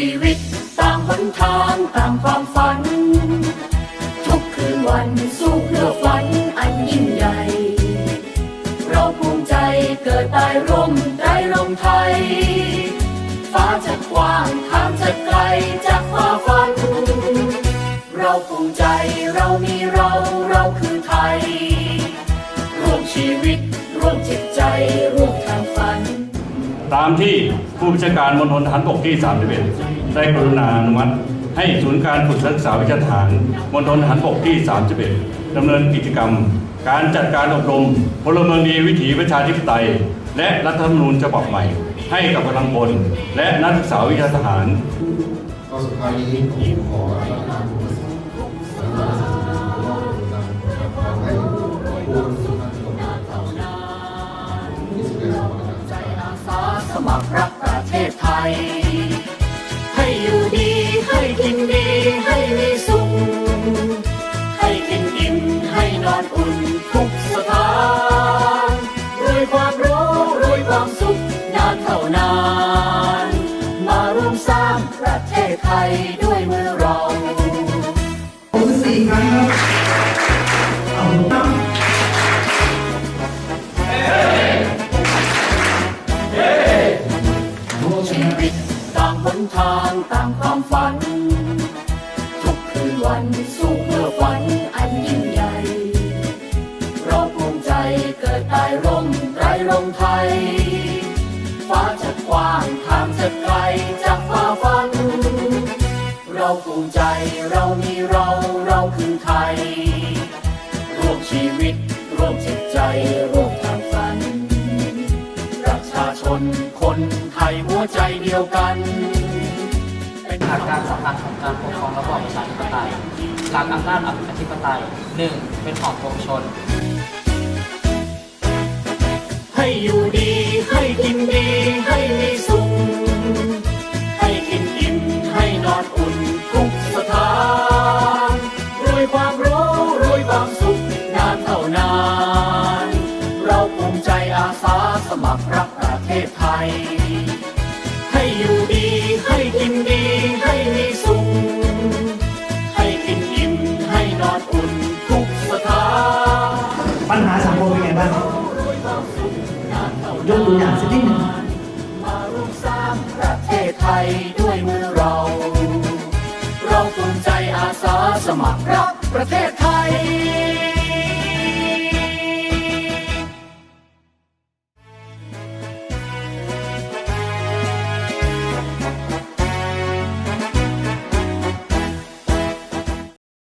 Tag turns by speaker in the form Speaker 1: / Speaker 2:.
Speaker 1: ชีวิตต่างหนทางต่างความฝัน ทุกคืนวันสู้เพื่อฝันอันยิ่งใหญ่ เราภูมิใจเกิดใต้ร่มไตรรงไทย ฟ้าจะกว้างทางจะไกลจากฟ้าฝัน เราภูมิใจเรามีเราเราคือไทย ร่วมชีวิตร่วมจิตใจร่วม
Speaker 2: ตามที่ผู้บัญชาการมณฑลทหารบกที่ 31 ได้กรุณาอนุมัติ ให้ศูนย์การฝึกศึกษาวิชาทหารมณฑลทหารบกที่ 31ดำเนินกิจกรรม การจัดการอบรมพลเมืองดีวิถีประชาธิปไตย และรัฐธรรมนูญฉบับใหม่ ให้กับกำลังพลและนักศึกษาวิชาทหาร
Speaker 3: ก็สุดท้ายนี้ผมขอรับทานบุ สมัครรั
Speaker 1: กประเทศไทย ให้อยู่ดีให้กินดีให้มีสุข ให้กินอิ่มให้นอนอุ่นทุกสถานรวยความรู้รวยความสุขนานเท่านาน มาร่วมสร้างประเทศไทยด้วยมือเรา ชีวิตต่างหนทางต่างความฝัน ทุกคืนวันสู้เพื่อฝันอันยิ่งใหญ่เราภูมิใจเกิดใต้ร่มไตรรงไทย ฟ้าจะกว้างทางจะไกลจากฟ้าฝัน เราภูมิใจเรามีเราเราคือไทย ร่วมชีวิตร่วมจิตใจร่วม คนไทยหัวใจเดียวกัน เป็น
Speaker 4: หลักการสำคัญของการปกครองระบอบประชาธิปไตยหลักอำนาจอธิปไตย 1. เป็นของปวงชน
Speaker 1: ให้อยู่ ให้อยู่ดีให้กินดีให้มีสุข ให้กินอิ่มให้นอนอุ่นทุกสถาน
Speaker 5: ปัญหาสังคมเป็นไงบ้างยกตัวอย่างสักนิดหนึ่ง
Speaker 1: มาร่วมสร้างประเทศไทยด้วยมือเรา เราภูมิใจอาสาสมัครรักประเทศไทย